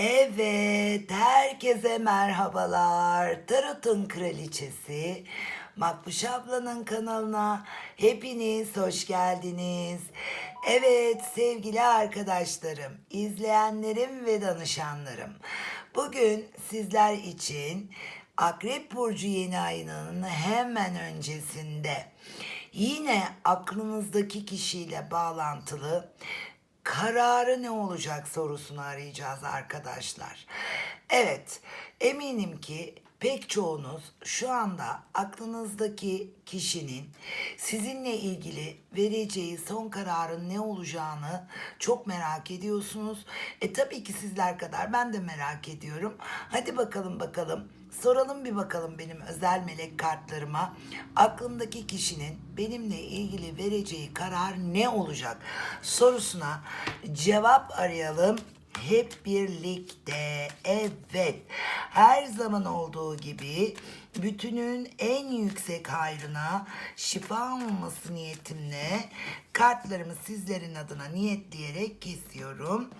Evet, herkese merhabalar. Tarot'un kraliçesi Makbuş ablanın kanalına hepiniz hoş geldiniz. Evet sevgili arkadaşlarım, izleyenlerim ve danışanlarım. Bugün sizler için Akrep Burcu yeni ayının hemen öncesinde yine aklınızdaki kişiyle bağlantılı kararı ne olacak sorusunu arayacağız arkadaşlar. Evet, eminim ki pek çoğunuz şu anda aklınızdaki kişinin sizinle ilgili vereceği son kararın ne olacağını çok merak ediyorsunuz. E tabii ki sizler kadar ben de merak ediyorum. Hadi bakalım bakalım soralım bir bakalım benim özel melek kartlarıma. Aklımdaki kişinin benimle ilgili vereceği karar ne olacak sorusuna cevap arayalım hep birlikte. Evet. Her zaman olduğu gibi bütünün en yüksek hayrına şifa olması niyetimle kartlarımı sizlerin adına niyetleyerek kesiyorum.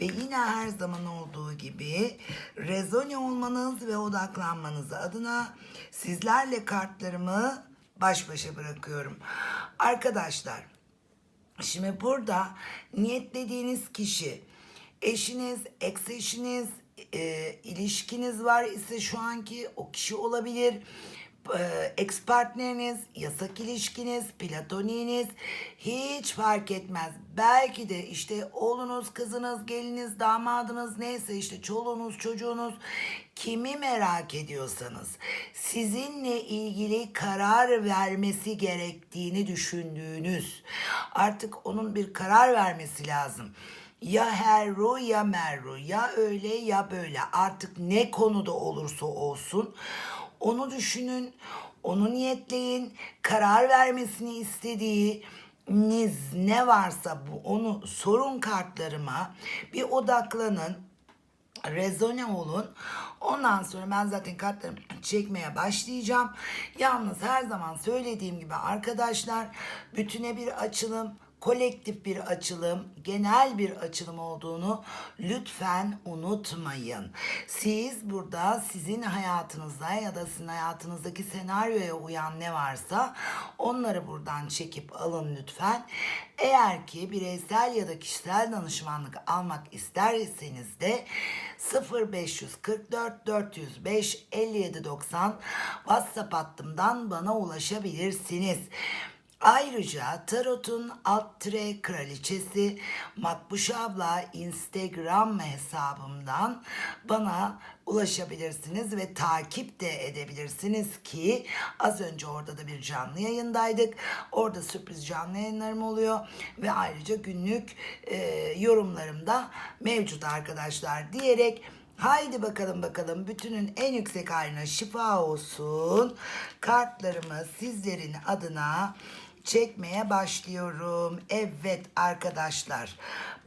Ve yine her zaman olduğu gibi rezone olmanız ve odaklanmanız adına sizlerle kartlarımı baş başa bırakıyorum. Arkadaşlar Şimdi burada niyetlediğiniz kişi eşiniz, ex eşiniz, e, ilişkiniz var ise şu anki o kişi olabilir. E, ex partneriniz, yasak ilişkiniz, platoniğiniz hiç fark etmez. Belki de işte oğlunuz, kızınız, geliniz, damadınız neyse işte çoluğunuz, çocuğunuz kimi merak ediyorsanız sizinle ilgili karar vermesi gerektiğini düşündüğünüz artık onun bir karar vermesi lazım ya herru ya merru ya öyle ya böyle artık ne konuda olursa olsun onu düşünün onu niyetleyin karar vermesini istediğiniz ne varsa bu onu sorun kartlarıma bir odaklanın rezone olun. Ondan sonra ben zaten kartlarımı çekmeye başlayacağım. Yalnız her zaman söylediğim gibi arkadaşlar bütüne bir açılım, kolektif bir açılım, genel bir açılım olduğunu lütfen unutmayın. Siz burada sizin hayatınızda ya da sizin hayatınızdaki senaryoya uyan ne varsa onları buradan çekip alın lütfen. Eğer ki bireysel ya da kişisel danışmanlık almak isterseniz de 0544 405 5790 WhatsApp hattımdan bana ulaşabilirsiniz. Ayrıca Tarot'un alt tire kraliçesi Makbuş abla Instagram hesabımdan bana ulaşabilirsiniz ve takip de edebilirsiniz ki az önce orada da bir canlı yayındaydık. Orada sürpriz canlı yayınlarım oluyor ve ayrıca günlük e, yorumlarım da mevcut arkadaşlar diyerek Haydi bakalım bakalım bütünün en yüksek haline şifa olsun. Kartlarımı sizlerin adına çekmeye başlıyorum. Evet arkadaşlar.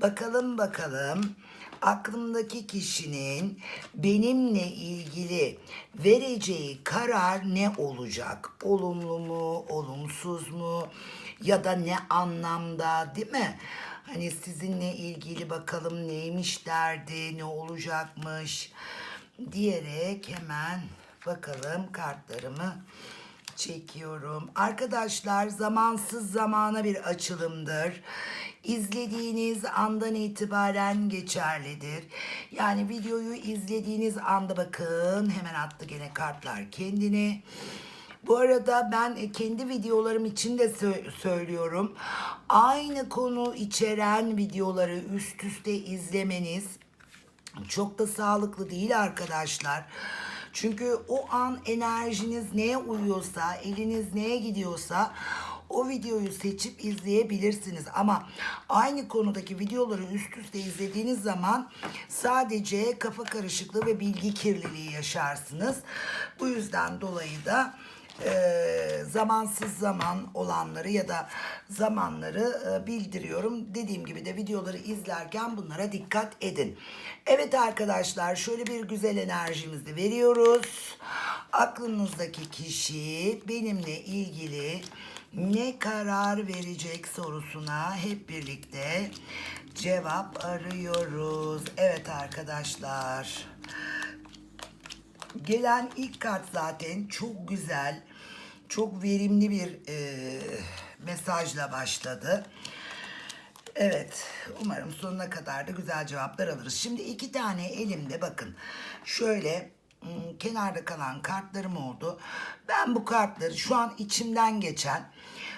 Bakalım bakalım aklımdaki kişinin benimle ilgili vereceği karar ne olacak? Olumlu mu, olumsuz mu ya da ne anlamda değil mi? Hani sizinle ilgili bakalım neymiş derdi, ne olacakmış diyerek hemen bakalım kartlarımı çekiyorum. Arkadaşlar zamansız zamana bir açılımdır. İzlediğiniz andan itibaren geçerlidir. Yani videoyu izlediğiniz anda bakın hemen attı gene kartlar kendini. Bu arada ben e, kendi videolarım için de sö- söylüyorum. Aynı konu içeren videoları üst üste izlemeniz çok da sağlıklı değil arkadaşlar. Çünkü o an enerjiniz neye uyuyorsa, eliniz neye gidiyorsa o videoyu seçip izleyebilirsiniz. Ama aynı konudaki videoları üst üste izlediğiniz zaman sadece kafa karışıklığı ve bilgi kirliliği yaşarsınız. Bu yüzden dolayı da e, zamansız zaman olanları ya da zamanları e, bildiriyorum. Dediğim gibi de videoları izlerken bunlara dikkat edin. Evet arkadaşlar şöyle bir güzel enerjimizi veriyoruz. Aklınızdaki kişi benimle ilgili ne karar verecek sorusuna hep birlikte cevap arıyoruz. Evet arkadaşlar. Gelen ilk kart zaten çok güzel, çok verimli bir e, mesajla başladı. Evet, umarım sonuna kadar da güzel cevaplar alırız. Şimdi iki tane elimde bakın. Şöyle ım, kenarda kalan kartlarım oldu. Ben bu kartları şu an içimden geçen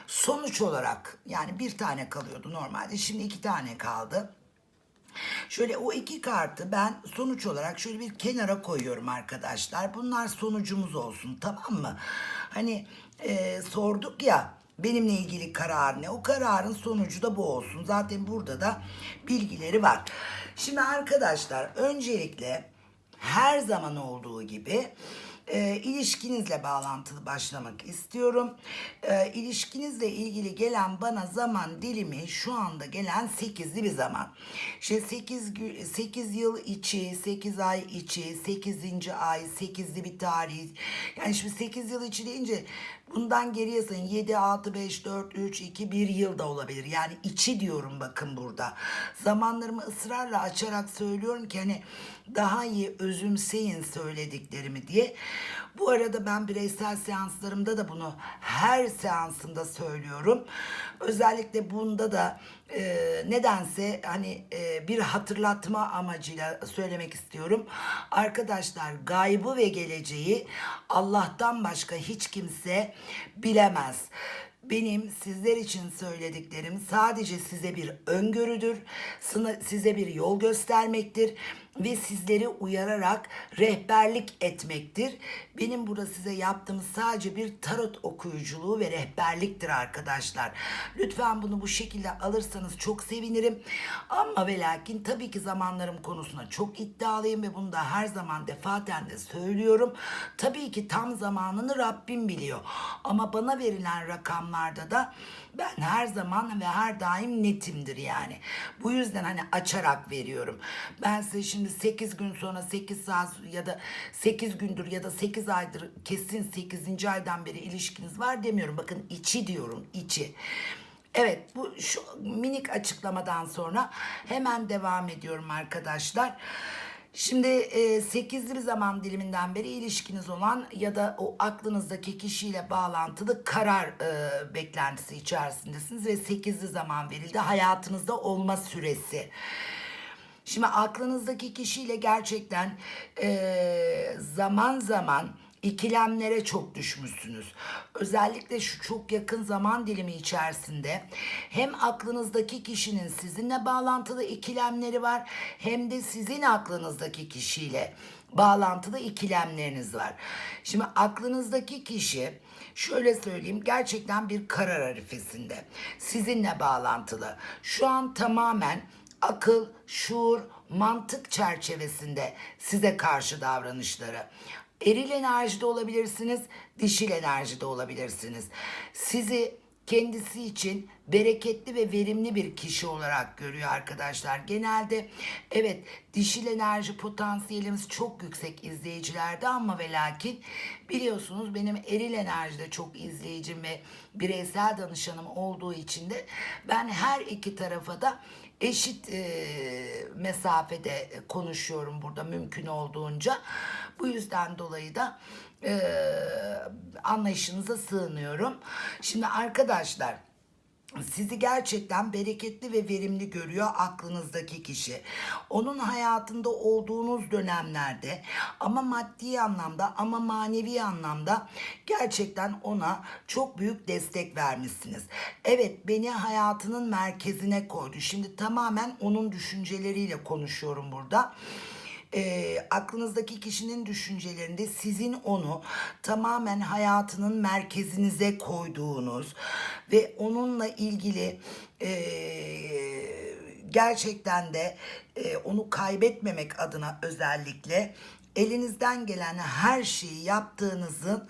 sonuç olarak yani bir tane kalıyordu normalde. Şimdi iki tane kaldı. Şöyle o iki kartı ben sonuç olarak şöyle bir kenara koyuyorum arkadaşlar. Bunlar sonucumuz olsun tamam mı? Hani e, sorduk ya benimle ilgili karar ne? O kararın sonucu da bu olsun. Zaten burada da bilgileri var. Şimdi arkadaşlar öncelikle her zaman olduğu gibi e, ilişkinizle bağlantılı başlamak istiyorum. E, ilişkinizle ilgili gelen bana zaman dilimi şu anda gelen 8'li bir zaman. İşte 8, 8 yıl içi, 8 ay içi, 8. ay, 8'li bir tarih. Yani şimdi 8 yıl içi deyince bundan geriye sayın 7, 6, 5, 4, 3, 2, 1 yıl da olabilir. Yani içi diyorum bakın burada. Zamanlarımı ısrarla açarak söylüyorum ki hani daha iyi özümseyin söylediklerimi diye. Bu arada ben bireysel seanslarımda da bunu her seansımda söylüyorum. Özellikle bunda da e, nedense hani e, bir hatırlatma amacıyla söylemek istiyorum. Arkadaşlar gaybı ve geleceği Allah'tan başka hiç kimse bilemez. Benim sizler için söylediklerim sadece size bir öngörüdür, size bir yol göstermektir ve sizleri uyararak rehberlik etmektir. Benim burada size yaptığım sadece bir tarot okuyuculuğu ve rehberliktir arkadaşlar. Lütfen bunu bu şekilde alırsanız çok sevinirim. Ama ve lakin tabii ki zamanlarım konusunda çok iddialıyım ve bunu da her zaman defaten de söylüyorum. Tabii ki tam zamanını Rabbim biliyor. Ama bana verilen rakamlarda da ben her zaman ve her daim netimdir yani. Bu yüzden hani açarak veriyorum. Ben size şimdi 8 gün sonra 8 saat ya da 8 gündür ya da 8 aydır kesin 8. aydan beri ilişkiniz var demiyorum. Bakın içi diyorum içi. Evet bu şu minik açıklamadan sonra hemen devam ediyorum arkadaşlar. Şimdi e, 8'li bir zaman diliminden beri ilişkiniz olan ya da o aklınızdaki kişiyle bağlantılı karar e, beklentisi içerisindesiniz ve 8'li zaman verildi. Hayatınızda olma süresi. Şimdi aklınızdaki kişiyle gerçekten e, zaman zaman ikilemlere çok düşmüşsünüz. Özellikle şu çok yakın zaman dilimi içerisinde hem aklınızdaki kişinin sizinle bağlantılı ikilemleri var hem de sizin aklınızdaki kişiyle bağlantılı ikilemleriniz var. Şimdi aklınızdaki kişi şöyle söyleyeyim gerçekten bir karar arifesinde. Sizinle bağlantılı. Şu an tamamen akıl, şuur, mantık çerçevesinde size karşı davranışları. Eril enerjide olabilirsiniz, dişil enerjide olabilirsiniz. Sizi kendisi için bereketli ve verimli bir kişi olarak görüyor arkadaşlar. Genelde evet dişil enerji potansiyelimiz çok yüksek izleyicilerde ama ve lakin biliyorsunuz benim eril enerjide çok izleyicim ve bireysel danışanım olduğu için de ben her iki tarafa da eşit e, mesafede konuşuyorum burada mümkün olduğunca. Bu yüzden dolayı da e, anlayışınıza sığınıyorum. Şimdi arkadaşlar sizi gerçekten bereketli ve verimli görüyor aklınızdaki kişi. Onun hayatında olduğunuz dönemlerde ama maddi anlamda ama manevi anlamda gerçekten ona çok büyük destek vermişsiniz. Evet beni hayatının merkezine koydu. Şimdi tamamen onun düşünceleriyle konuşuyorum burada e, aklınızdaki kişinin düşüncelerinde sizin onu tamamen hayatının merkezinize koyduğunuz ve onunla ilgili e, gerçekten de e, onu kaybetmemek adına özellikle elinizden gelen her şeyi yaptığınızın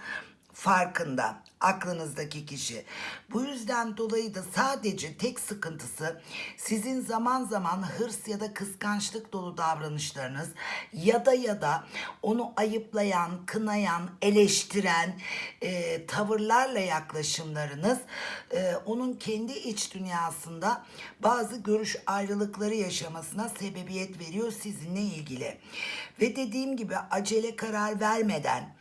farkında aklınızdaki kişi. Bu yüzden dolayı da sadece tek sıkıntısı sizin zaman zaman hırs ya da kıskançlık dolu davranışlarınız ya da ya da onu ayıplayan, kınayan, eleştiren e, tavırlarla yaklaşımlarınız e, onun kendi iç dünyasında bazı görüş ayrılıkları yaşamasına sebebiyet veriyor sizinle ilgili. Ve dediğim gibi acele karar vermeden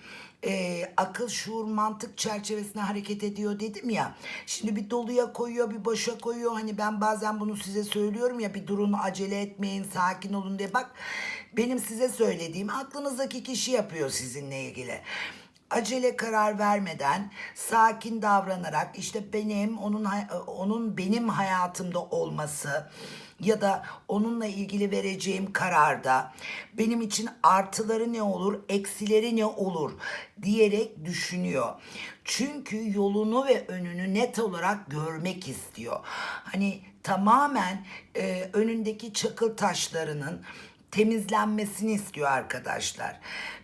e, akıl, şuur, mantık çerçevesinde hareket ediyor dedim ya. Şimdi bir doluya koyuyor, bir başa koyuyor. Hani ben bazen bunu size söylüyorum ya bir durun, acele etmeyin, sakin olun diye. Bak benim size söylediğim aklınızdaki kişi yapıyor sizinle ilgili acele karar vermeden sakin davranarak işte benim onun onun benim hayatımda olması ya da onunla ilgili vereceğim kararda benim için artıları ne olur, eksileri ne olur diyerek düşünüyor. Çünkü yolunu ve önünü net olarak görmek istiyor. Hani tamamen e, önündeki çakıl taşlarının temizlenmesini istiyor arkadaşlar.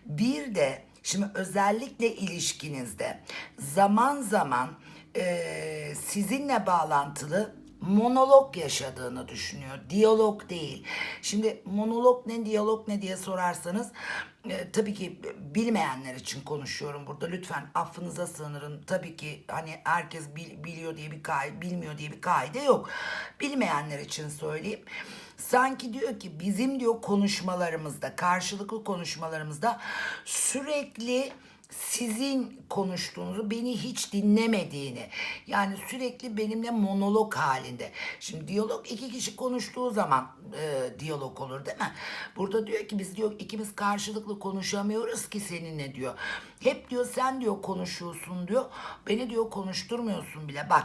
Bir de şimdi özellikle ilişkinizde zaman zaman eee, sizinle bağlantılı monolog yaşadığını düşünüyor. Diyalog değil. Şimdi monolog ne, diyalog ne diye sorarsanız e, tabii ki bilmeyenler için konuşuyorum burada. Lütfen affınıza sığınırım. Tabii ki hani herkes bil- biliyor diye bir kaide, bilmiyor diye bir kaide yok. Bilmeyenler için söyleyeyim. Sanki diyor ki bizim diyor konuşmalarımızda, karşılıklı konuşmalarımızda sürekli sizin konuştuğunuzu beni hiç dinlemediğini yani sürekli benimle monolog halinde. Şimdi diyalog iki kişi konuştuğu zaman e, diyalog olur değil mi? Burada diyor ki biz diyor ikimiz karşılıklı konuşamıyoruz ki seninle diyor. Hep diyor sen diyor konuşuyorsun diyor. Beni diyor konuşturmuyorsun bile bak.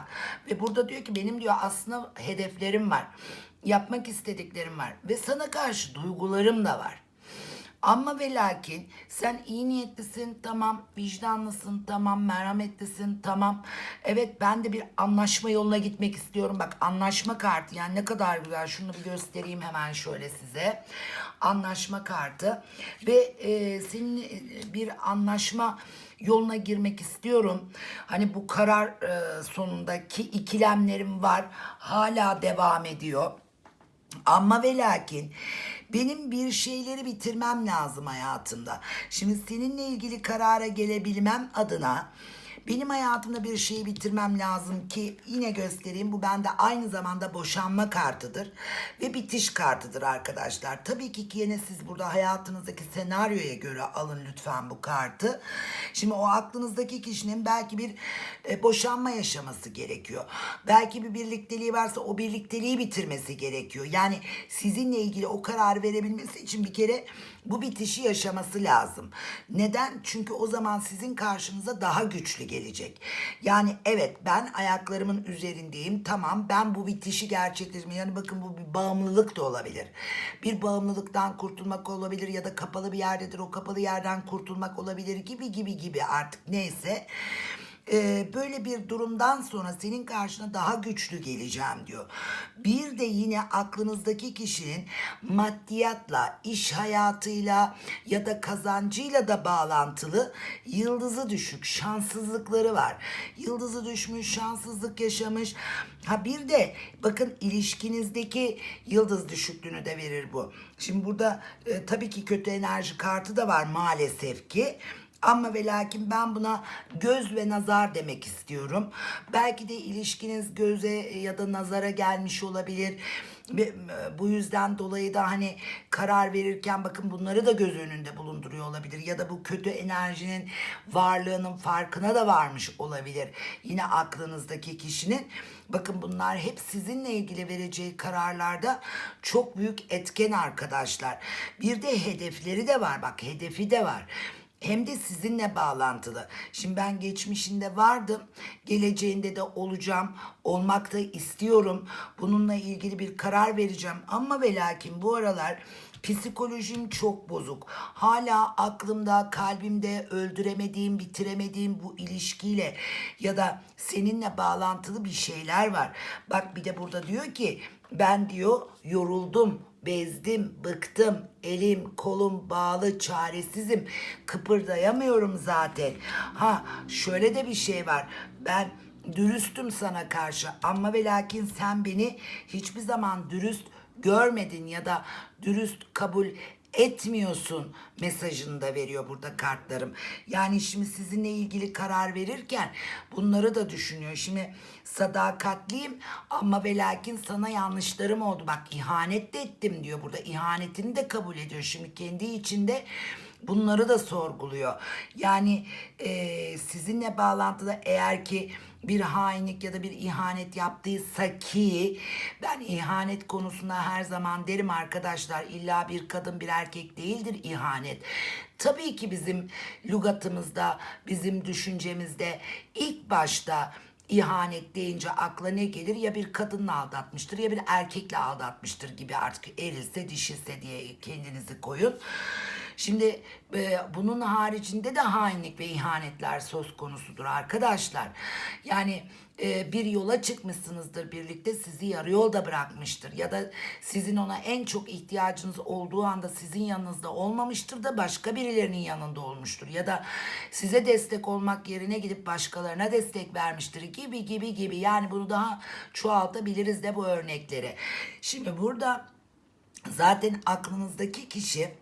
Ve burada diyor ki benim diyor aslında hedeflerim var. Yapmak istediklerim var. Ve sana karşı duygularım da var. Ama ve lakin sen iyi niyetlisin tamam, vicdanlısın tamam, merhametlisin tamam. Evet ben de bir anlaşma yoluna gitmek istiyorum. Bak anlaşma kartı yani ne kadar güzel. Şunu bir göstereyim hemen şöyle size. Anlaşma kartı ve e, senin e, bir anlaşma yoluna girmek istiyorum. Hani bu karar e, sonundaki ikilemlerim var. Hala devam ediyor. Ama ve lakin benim bir şeyleri bitirmem lazım hayatımda. Şimdi seninle ilgili karara gelebilmem adına benim hayatımda bir şeyi bitirmem lazım ki yine göstereyim bu bende aynı zamanda boşanma kartıdır ve bitiş kartıdır arkadaşlar. Tabii ki yine siz burada hayatınızdaki senaryoya göre alın lütfen bu kartı. Şimdi o aklınızdaki kişinin belki bir e, boşanma yaşaması gerekiyor. Belki bir birlikteliği varsa o birlikteliği bitirmesi gerekiyor. Yani sizinle ilgili o karar verebilmesi için bir kere bu bitişi yaşaması lazım. Neden? Çünkü o zaman sizin karşınıza daha güçlü gelecek. Yani evet ben ayaklarımın üzerindeyim. Tamam ben bu bitişi gerçekleştirme. Yani bakın bu bir bağımlılık da olabilir. Bir bağımlılıktan kurtulmak olabilir ya da kapalı bir yerdedir. O kapalı yerden kurtulmak olabilir gibi gibi gibi artık neyse. Ee, böyle bir durumdan sonra senin karşına daha güçlü geleceğim diyor. Bir de yine aklınızdaki kişinin maddiyatla, iş hayatıyla ya da kazancıyla da bağlantılı yıldızı düşük, şanssızlıkları var. Yıldızı düşmüş, şanssızlık yaşamış. Ha bir de bakın ilişkinizdeki yıldız düşüklüğünü de verir bu. Şimdi burada e, tabii ki kötü enerji kartı da var maalesef ki. Ama ve lakin ben buna göz ve nazar demek istiyorum. Belki de ilişkiniz göze ya da nazara gelmiş olabilir. E, bu yüzden dolayı da hani karar verirken bakın bunları da göz önünde bulunduruyor olabilir. Ya da bu kötü enerjinin varlığının farkına da varmış olabilir. Yine aklınızdaki kişinin. Bakın bunlar hep sizinle ilgili vereceği kararlarda çok büyük etken arkadaşlar. Bir de hedefleri de var bak hedefi de var hem de sizinle bağlantılı. Şimdi ben geçmişinde vardım, geleceğinde de olacağım, olmak da istiyorum. Bununla ilgili bir karar vereceğim ama ve lakin bu aralar psikolojim çok bozuk. Hala aklımda, kalbimde öldüremediğim, bitiremediğim bu ilişkiyle ya da seninle bağlantılı bir şeyler var. Bak bir de burada diyor ki ben diyor yoruldum, bezdim, bıktım, elim, kolum bağlı, çaresizim, kıpırdayamıyorum zaten. Ha şöyle de bir şey var. Ben dürüstüm sana karşı ama ve lakin sen beni hiçbir zaman dürüst görmedin ya da dürüst kabul etmiyorsun mesajını da veriyor burada kartlarım. Yani şimdi sizinle ilgili karar verirken bunları da düşünüyor. Şimdi sadakatliyim ama ve lakin sana yanlışlarım oldu. Bak ihanet de ettim diyor burada. İhanetini de kabul ediyor. Şimdi kendi içinde bunları da sorguluyor. Yani e, sizinle bağlantıda eğer ki bir hainlik ya da bir ihanet yaptıysa ki ben ihanet konusunda her zaman derim arkadaşlar illa bir kadın bir erkek değildir ihanet. Tabii ki bizim lügatımızda, bizim düşüncemizde ilk başta ihanet deyince akla ne gelir? Ya bir kadınla aldatmıştır ya bir erkekle aldatmıştır gibi artık erilse dişilse diye kendinizi koyun. Şimdi e, bunun haricinde de hainlik ve ihanetler söz konusudur arkadaşlar. Yani e, bir yola çıkmışsınızdır birlikte sizi yarı yolda bırakmıştır. Ya da sizin ona en çok ihtiyacınız olduğu anda sizin yanınızda olmamıştır da başka birilerinin yanında olmuştur. Ya da size destek olmak yerine gidip başkalarına destek vermiştir gibi gibi gibi. Yani bunu daha çoğaltabiliriz de bu örnekleri. Şimdi burada zaten aklınızdaki kişi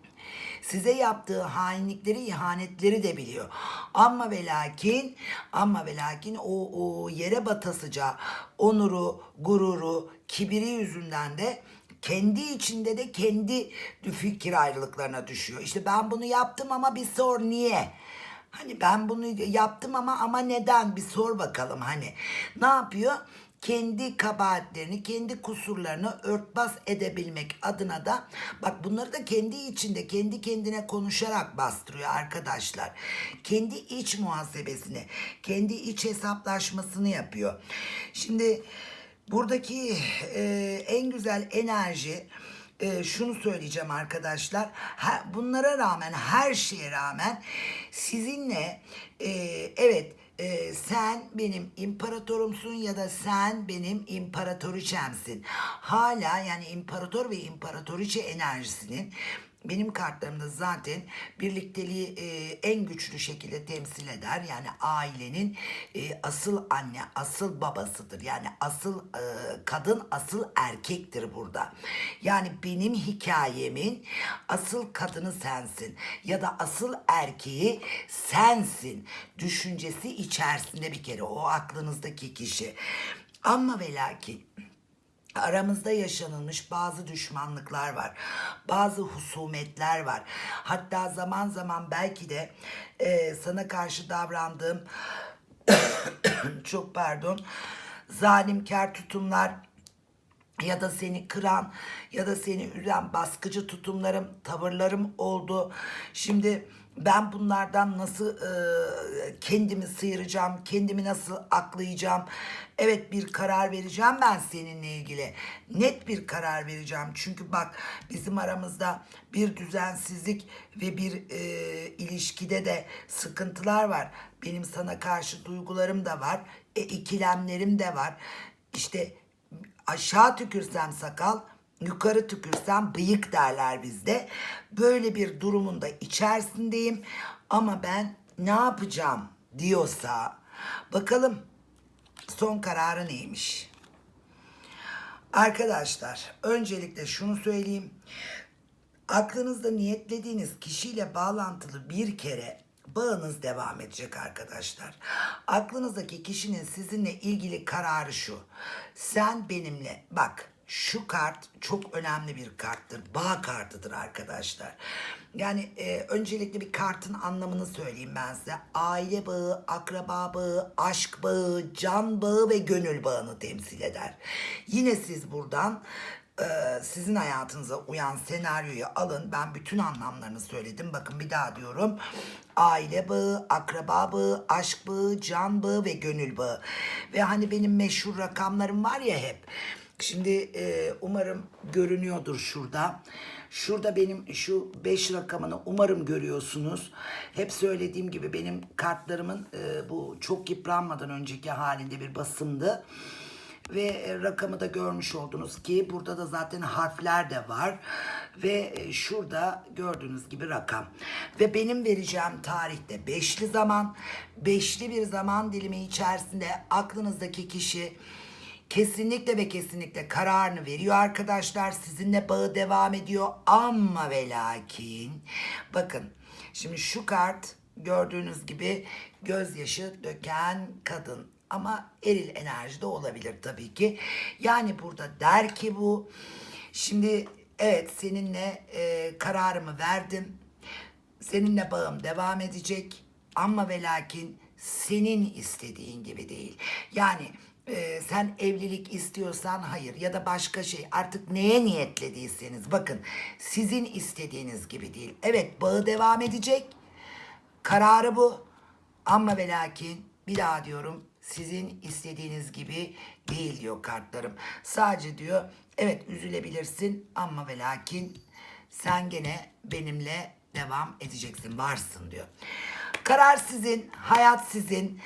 size yaptığı hainlikleri, ihanetleri de biliyor. Ama ve lakin, ama ve lakin o, o yere batasıca onuru, gururu, kibiri yüzünden de kendi içinde de kendi fikir ayrılıklarına düşüyor. İşte ben bunu yaptım ama bir sor niye? Hani ben bunu yaptım ama ama neden bir sor bakalım hani. Ne yapıyor? Kendi kabahatlerini, kendi kusurlarını örtbas edebilmek adına da bak bunları da kendi içinde, kendi kendine konuşarak bastırıyor arkadaşlar. Kendi iç muhasebesini, kendi iç hesaplaşmasını yapıyor. Şimdi buradaki e, en güzel enerji e, şunu söyleyeceğim arkadaşlar. Ha, bunlara rağmen, her şeye rağmen sizinle e, evet e, sen benim imparatorumsun ya da sen benim imparatoriçemsin. Hala yani imparator ve imparatoriçe enerjisinin benim kartlarımda zaten birlikteliği e, en güçlü şekilde temsil eder. Yani ailenin e, asıl anne, asıl babasıdır. Yani asıl e, kadın, asıl erkektir burada. Yani benim hikayemin asıl kadını sensin ya da asıl erkeği sensin düşüncesi içerisinde bir kere o aklınızdaki kişi. Ama ve lakin Aramızda yaşanılmış bazı düşmanlıklar var. Bazı husumetler var. Hatta zaman zaman belki de e, sana karşı davrandığım çok pardon zalimkar tutumlar ya da seni kıran ya da seni üren baskıcı tutumlarım, tavırlarım oldu. Şimdi ben bunlardan nasıl e, kendimi sıyıracağım, kendimi nasıl aklayacağım? Evet bir karar vereceğim ben seninle ilgili. Net bir karar vereceğim. Çünkü bak bizim aramızda bir düzensizlik ve bir e, ilişkide de sıkıntılar var. Benim sana karşı duygularım da var. E, ikilemlerim de var. İşte aşağı tükürsem sakal, yukarı tükürsem bıyık derler bizde. Böyle bir durumun da içerisindeyim ama ben ne yapacağım diyorsa bakalım son kararı neymiş? Arkadaşlar öncelikle şunu söyleyeyim. Aklınızda niyetlediğiniz kişiyle bağlantılı bir kere bağınız devam edecek arkadaşlar. Aklınızdaki kişinin sizinle ilgili kararı şu. Sen benimle bak şu kart çok önemli bir karttır. Bağ kartıdır arkadaşlar. Yani e, öncelikle bir kartın anlamını söyleyeyim ben size. Aile bağı, akraba bağı, aşk bağı, can bağı ve gönül bağını temsil eder. Yine siz buradan e, sizin hayatınıza uyan senaryoyu alın. Ben bütün anlamlarını söyledim. Bakın bir daha diyorum. Aile bağı, akraba bağı, aşk bağı, can bağı ve gönül bağı. Ve hani benim meşhur rakamlarım var ya hep. Şimdi e, umarım görünüyordur şurada. Şurada benim şu 5 rakamını umarım görüyorsunuz. Hep söylediğim gibi benim kartlarımın e, bu çok yıpranmadan önceki halinde bir basımdı. ve e, rakamı da görmüş oldunuz ki burada da zaten harfler de var ve e, şurada gördüğünüz gibi rakam ve benim vereceğim tarihte beşli zaman beşli bir zaman dilimi içerisinde aklınızdaki kişi kesinlikle ve kesinlikle kararını veriyor arkadaşlar. Sizinle bağı devam ediyor ama ve lakin bakın şimdi şu kart gördüğünüz gibi gözyaşı döken kadın ama eril enerjide olabilir tabii ki. Yani burada der ki bu şimdi evet seninle e, kararımı verdim. Seninle bağım devam edecek ama ve lakin senin istediğin gibi değil. Yani e, sen evlilik istiyorsan hayır ya da başka şey artık neye niyetlediyseniz bakın sizin istediğiniz gibi değil. Evet bağı devam edecek. Kararı bu. Ama ve lakin bir daha diyorum sizin istediğiniz gibi değil diyor kartlarım. Sadece diyor evet üzülebilirsin ama ve lakin sen gene benimle devam edeceksin varsın diyor. Karar sizin, hayat sizin.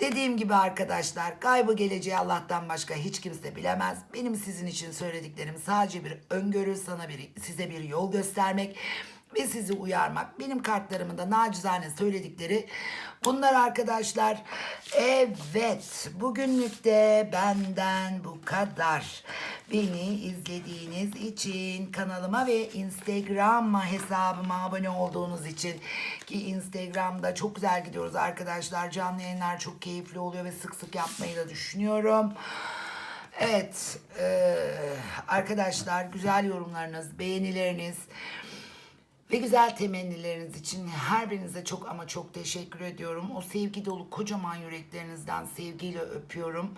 Dediğim gibi arkadaşlar kaybı geleceği Allah'tan başka hiç kimse bilemez. Benim sizin için söylediklerim sadece bir öngörü, sana bir size bir yol göstermek ve sizi uyarmak. Benim kartlarımın da nacizane söyledikleri bunlar arkadaşlar. Evet bugünlük de benden bu kadar. Beni izlediğiniz için kanalıma ve Instagram hesabıma abone olduğunuz için ki Instagram'da çok güzel gidiyoruz arkadaşlar. Canlı yayınlar çok keyifli oluyor ve sık sık yapmayı da düşünüyorum. Evet eee, arkadaşlar güzel yorumlarınız, beğenileriniz ve güzel temennileriniz için her birinize çok ama çok teşekkür ediyorum. O sevgi dolu kocaman yüreklerinizden sevgiyle öpüyorum.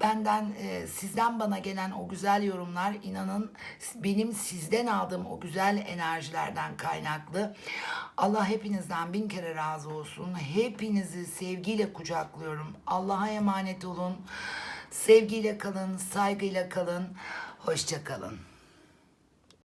Benden e, sizden bana gelen o güzel yorumlar inanın benim sizden aldığım o güzel enerjilerden kaynaklı. Allah hepinizden bin kere razı olsun. Hepinizi sevgiyle kucaklıyorum. Allah'a emanet olun. Sevgiyle kalın, saygıyla kalın. Hoşça kalın.